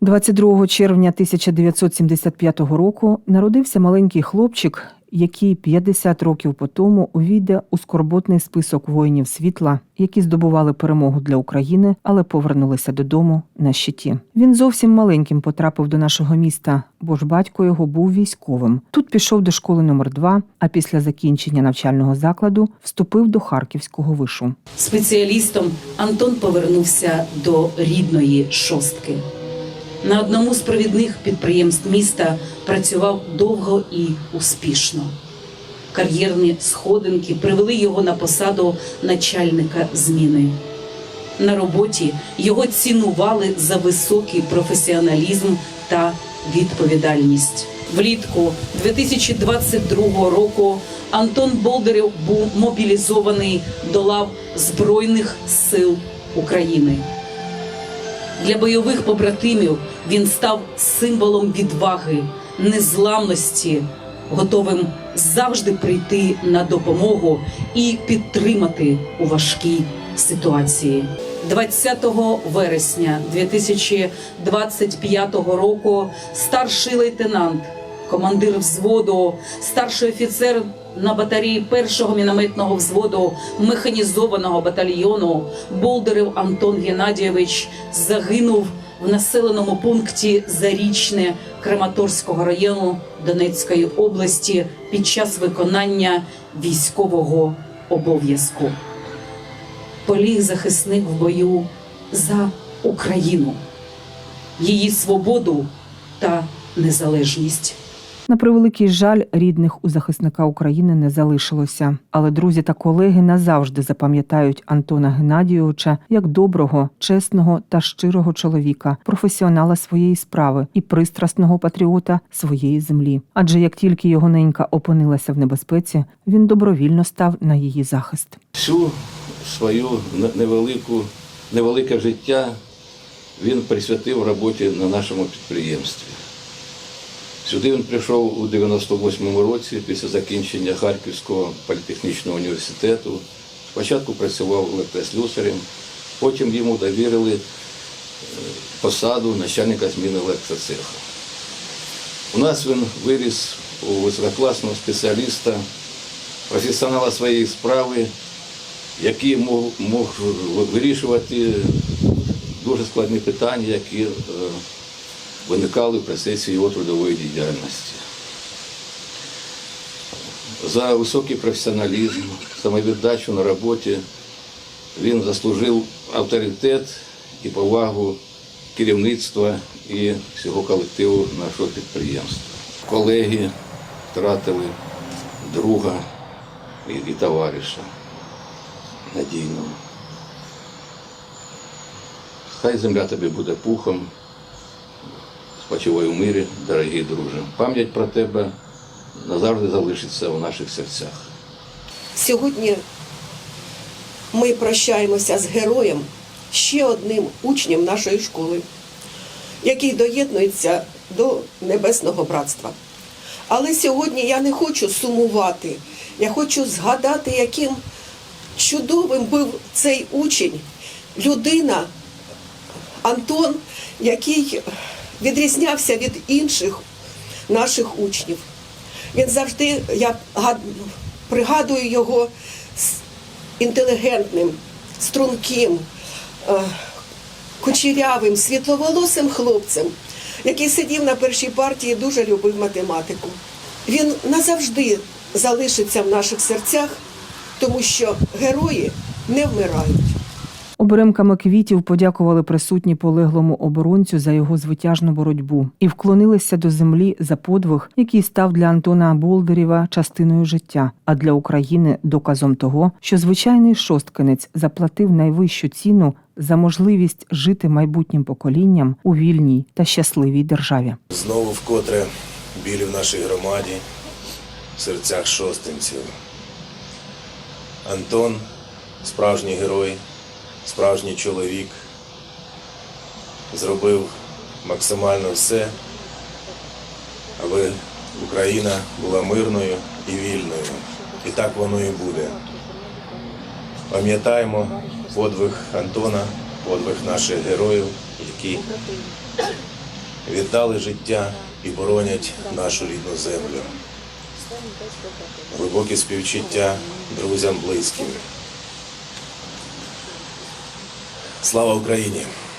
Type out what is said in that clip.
22 червня 1975 року народився маленький хлопчик, який 50 років по тому увійде у скорботний список воїнів світла, які здобували перемогу для України, але повернулися додому на щиті. Він зовсім маленьким потрапив до нашого міста, бо ж батько його був військовим. Тут пішов до школи номер 2 а після закінчення навчального закладу вступив до Харківського вишу. Спеціалістом Антон повернувся до рідної шостки. На одному з провідних підприємств міста працював довго і успішно. Кар'єрні сходинки привели його на посаду начальника зміни. На роботі його цінували за високий професіоналізм та відповідальність. Влітку 2022 року Антон Болдерів був мобілізований до лав Збройних сил України. Для бойових побратимів він став символом відваги, незламності, готовим завжди прийти на допомогу і підтримати у важкій ситуації. 20 вересня 2025 року старший лейтенант, командир взводу, старший офіцер на батареї першого мінометного взводу механізованого батальйону Болдерев Антон Геннадійович загинув в населеному пункті Зарічне Краматорського району Донецької області під час виконання військового обов'язку. Поліг захисник в бою за Україну, її свободу та незалежність. На превеликий жаль, рідних у захисника України не залишилося. Але друзі та колеги назавжди запам'ятають Антона Геннадійовича як доброго, чесного та щирого чоловіка, професіонала своєї справи і пристрасного патріота своєї землі. Адже як тільки його ненька опинилася в небезпеці, він добровільно став на її захист. всю свою невелику, невелике життя він присвятив роботі на нашому підприємстві. Сюди він прийшов у 98-му році після закінчення Харківського політехнічного університету. Спочатку працював електрослюсарем, потім йому довірили е, посаду начальника зміни електроцеху. У нас він виріс у висококласного спеціаліста, професіонала своєї справи, який мог, мог вирішувати дуже складні питання, які е, виникали в процесі його трудової діяльності. За високий професіоналізм, самовіддачу на роботі він заслужив авторитет і повагу керівництва і всього колективу нашого підприємства. Колеги втратили друга і, товариша надійного. Хай земля тобі буде пухом. Спочивай у мирі, дорогий друже. Пам'ять про тебе назавжди залишиться у наших серцях. Сьогодні ми прощаємося з героєм, ще одним учнем нашої школи, який доєднується до Небесного братства. Але сьогодні я не хочу сумувати, я хочу згадати, яким чудовим був цей учень, людина Антон, який відрізнявся від інших наших учнів. Він завжди, я пригадую його інтелігентним, струнким, е, кучерявим, світловолосим хлопцем, який сидів на першій партії і дуже любив математику. Він назавжди залишиться в наших серцях, тому що герої не вмирають. Оберемками квітів подякували присутні полеглому оборонцю за його звитяжну боротьбу і вклонилися до землі за подвиг, який став для Антона Болдерєва частиною життя, а для України доказом того, що звичайний шосткинець заплатив найвищу ціну за можливість жити майбутнім поколінням у вільній та щасливій державі. Знову вкотре білі в нашій громаді, в серцях шостинців. Антон справжній герой, справжній чоловік, зробив максимально все, аби Україна була мирною і вільною. І так воно і буде. Пам'ятаємо подвиг Антона, подвиг наших героїв, які віддали життя і боронять нашу рідну землю. Глибокі співчуття друзям близьким. Слава Україні!